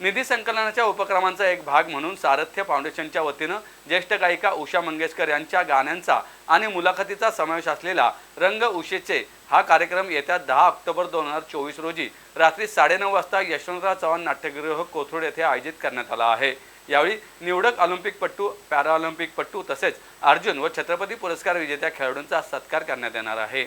निधी संकलनाच्या उपक्रमांचा एक भाग म्हणून सारथ्य फाउंडेशनच्या वतीनं ज्येष्ठ गायिका उषा मंगेशकर यांच्या गाण्यांचा आणि मुलाखतीचा समावेश असलेला रंग उषेचे हा कार्यक्रम येत्या दहा ऑक्टोबर दोन हजार चोवीस रोजी रात्री साडेनऊ वाजता यशवंतराव चव्हाण नाट्यगृह कोथरूड येथे आयोजित करण्यात आला आहे. यावेळी निवडक ऑलिम्पिकपटू पॅराऑलिम्पिकपटू तसेच अर्जुन व छत्रपती पुरस्कार विजेत्या खेळाडूंचा सत्कार करण्यात येणार आहे.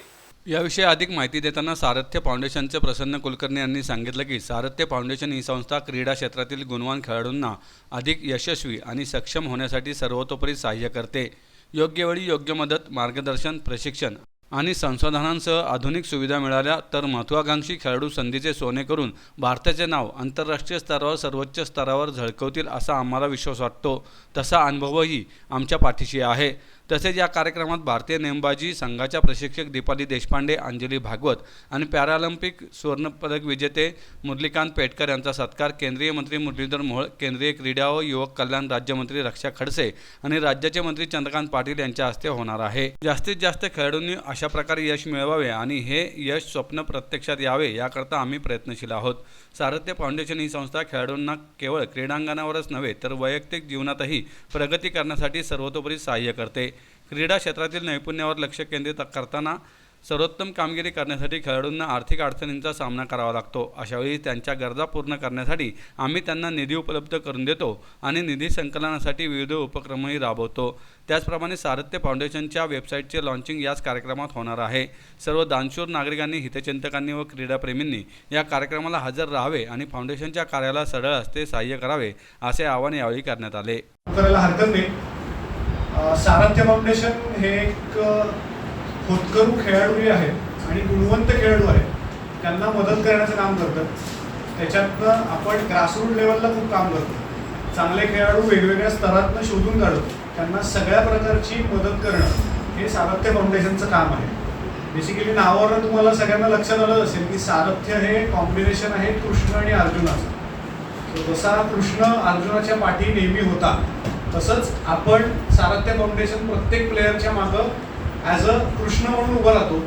याविषयी अधिक माहिती देताना सारथ्य फाउंडेशनचे प्रसन्न कुलकर्णी यांनी सांगितलं की सारथ्य फाउंडेशन ही संस्था क्रीडा क्षेत्रातील गुणवान खेळाडूंना अधिक यशस्वी आणि सक्षम होण्यासाठी सर्वतोपरी सहाय्य करते. योग्य वेळी योग्य मदत मार्गदर्शन प्रशिक्षण आणि संशोधनांसह आधुनिक सुविधा मिळाल्या तर महत्त्वाकांक्षी खेळाडू संधीचे सोने करून भारताचे नाव आंतरराष्ट्रीय स्तरावर सर्वोच्च स्तरावर झळकवतील असा आम्हाला विश्वास वाटतो. तसा अनुभवही आमच्या पाठीशी आहे. तसेच या कार्यक्रमात भारतीय नेमबाजी संघाच्या प्रशिक्षक दीपाली देशपांडे अंजली भागवत आणि पॅरालिम्पिक सुवर्णपदक विजेते मुरलीकांत पेटकर यांचा सत्कार केंद्रीय मंत्री मुरलीधर मोहोळ केंद्रीय क्रीडा व युवक कल्याण राज्यमंत्री रक्षा खडसे आणि राज्याचे मंत्री चंद्रकांत पाटील यांच्या हस्ते होणार आहे. जास्तीत जास्त खेळाडूंनी अशा प्रकारे यश मिळवावे आणि हे यश स्वप्न प्रत्यक्षात यावे याकरता आम्ही प्रयत्नशील आहोत. सारथ्य फाउंडेशन ही संस्था खेळाडूंना केवळ क्रीडांगणावरच नव्हे तर वैयक्तिक जीवनातही प्रगती करण्यासाठी सर्वतोपरी सहाय्य करते. क्रीडा क्षेत्रातील नैपुण्यावर लक्ष केंद्रित करताना सर्वोत्तम कामगिरी करण्यासाठी खेळाडूंना आर्थिक अडचणींचा सामना करावा लागतो. अशावेळी त्यांच्या गरजा पूर्ण करण्यासाठी आम्ही त्यांना निधी उपलब्ध करून देतो आणि निधी संकलनासाठी विविध उपक्रमही राबवतो. त्याचप्रमाणे सारथ्य फाउंडेशनच्या वेबसाईटचे लॉन्चिंग याच कार्यक्रमात होणार आहे. सर्व दानशूर नागरिकांनी हितचिंतकांनी व क्रीडाप्रेमींनी या कार्यक्रमाला हजर राहावे आणि फाउंडेशनच्या कार्याला सरळ हस्ते सहाय्य करावे असे आवाहन यावेळी करण्यात आले. करायला हरकत नाही. सारथ्य फाउंडेशन हे एक होतकरू खेळाडू खेळाडूही आहे आणि गुणवंत खेळाडू आहे. त्यांना मदत करण्याचं काम करतं त्याच्यातनं आपण ग्रासरूट लेवलला खूप काम करतो. चांगले खेळाडू वेगवेगळ्या स्तरातनं शोधून काढतो त्यांना सगळ्या प्रकारची मदत करणं हे सारथ्य फाउंडेशनचं काम आहे. बेसिकली नावावर तुम्हाला सगळ्यांना लक्षात आलं असेल की सारथ्य हे कॉम्बिनेशन आहे कृष्ण आणि अर्जुनाचं. जसा कृष्ण अर्जुनाच्या पाठी नेहमी होता तसंच आपण सारथ्य फाउंडेशन प्रत्येक प्लेअरच्या मागं ॲज अ कृष्ण म्हणून उभा राहतो.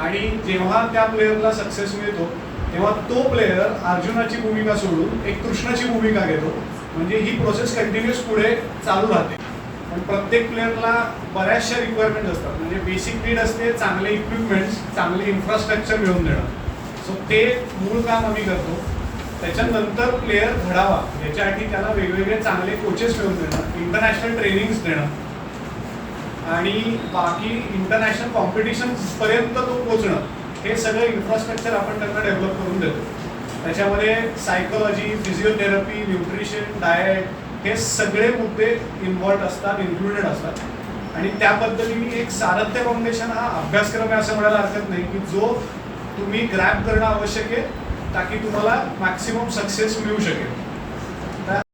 आणि जेव्हा त्या प्लेअरला सक्सेस मिळतो तेव्हा तो प्लेअर अर्जुनाची भूमिका सोडून एक कृष्णाची भूमिका घेतो. म्हणजे ही प्रोसेस कंटिन्युअस पुढे चालू राहते. पण प्रत्येक प्लेअरला बऱ्याचशा रिक्वायरमेंट असतात. म्हणजे बेसिक नीड असते चांगले इक्विपमेंट्स चांगले इन्फ्रास्ट्रक्चर मिळवून देणं. सो ते मूळ काम आम्ही करतो. त्याच्यानंतर प्लेयर घडावा. याच्यासाठी त्याला वेगवेगळे चांगले कोचेस मिळून देणं इंटरनॅशनल ट्रेनिंग्स देणं. आणि बाकी इंटरनॅशनल कॉम्पिटिशन्सपर्यंत तो पोचणं हे सगळं इन्फ्रास्ट्रक्चर आपण त्यांना डेव्हलप करून देतो. त्याच्यामध्ये सायकोलॉजी फिजिओथेरपी न्यूट्रिशन डाएट हे सगळे मुद्दे इन्व्हॉल्ड असतात इन्क्लुडेड असतात. आणि त्या पद्धतीने एक सारथ्य फाउंडेशन हा अभ्यासक्रम आहे असं म्हणायला हरकत नाही की जो तुम्ही ग्रॅप करणं आवश्यक आहे ताकी तुम्हाला मॅक्सिमम सक्सेस मिळू शकेल.